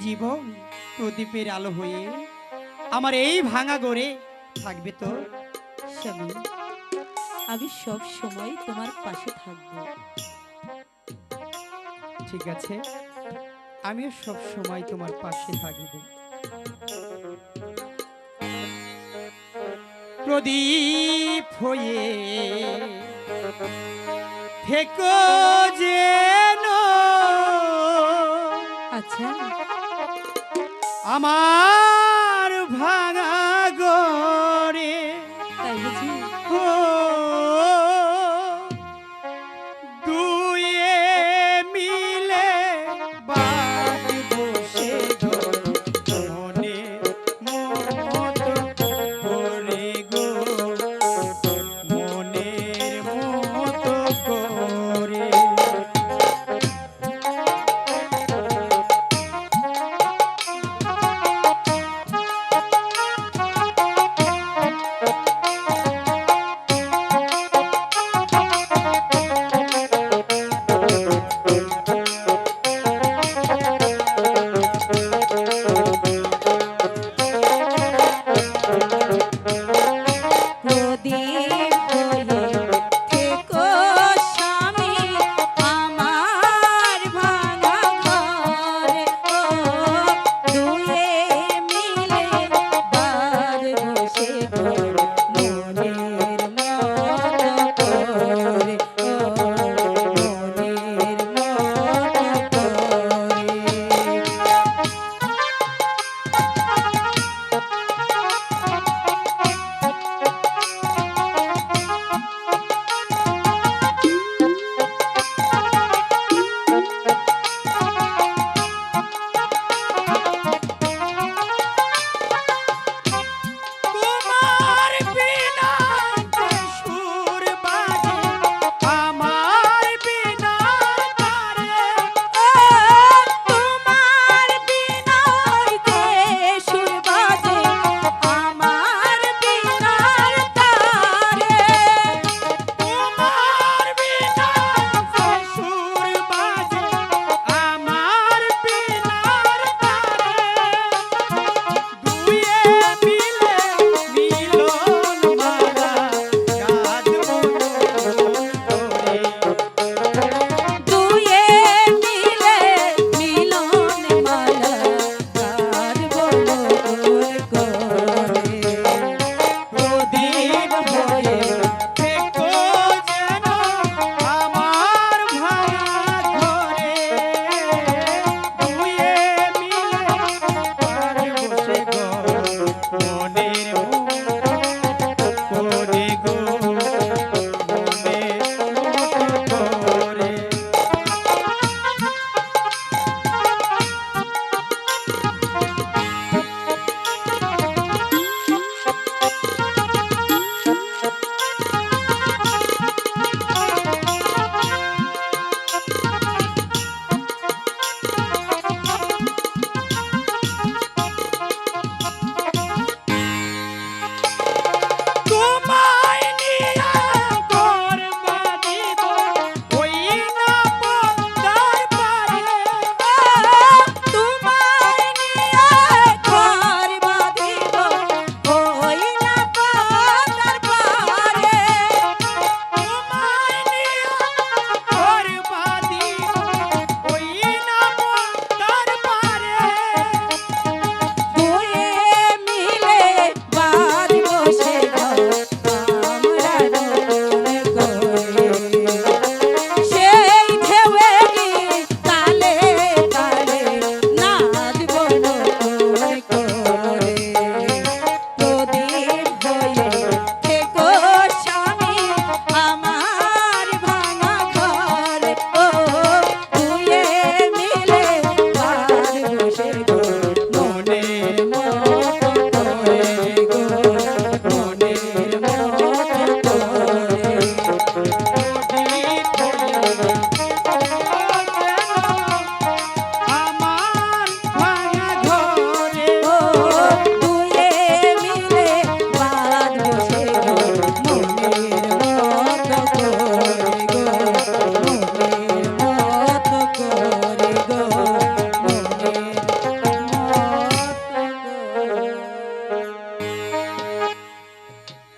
জীবন প্রদীপের আলো হয়ে আমার এই ভাঙা গড়ে থাকবে তো স্বামী। আমি সব সময় তোমার পাশে থাকব। ঠিক আছে আমিও সব সময় তোমার পাশে থাকব। প্রদীপ হয়ে থেকো আচ্ছা আমার গো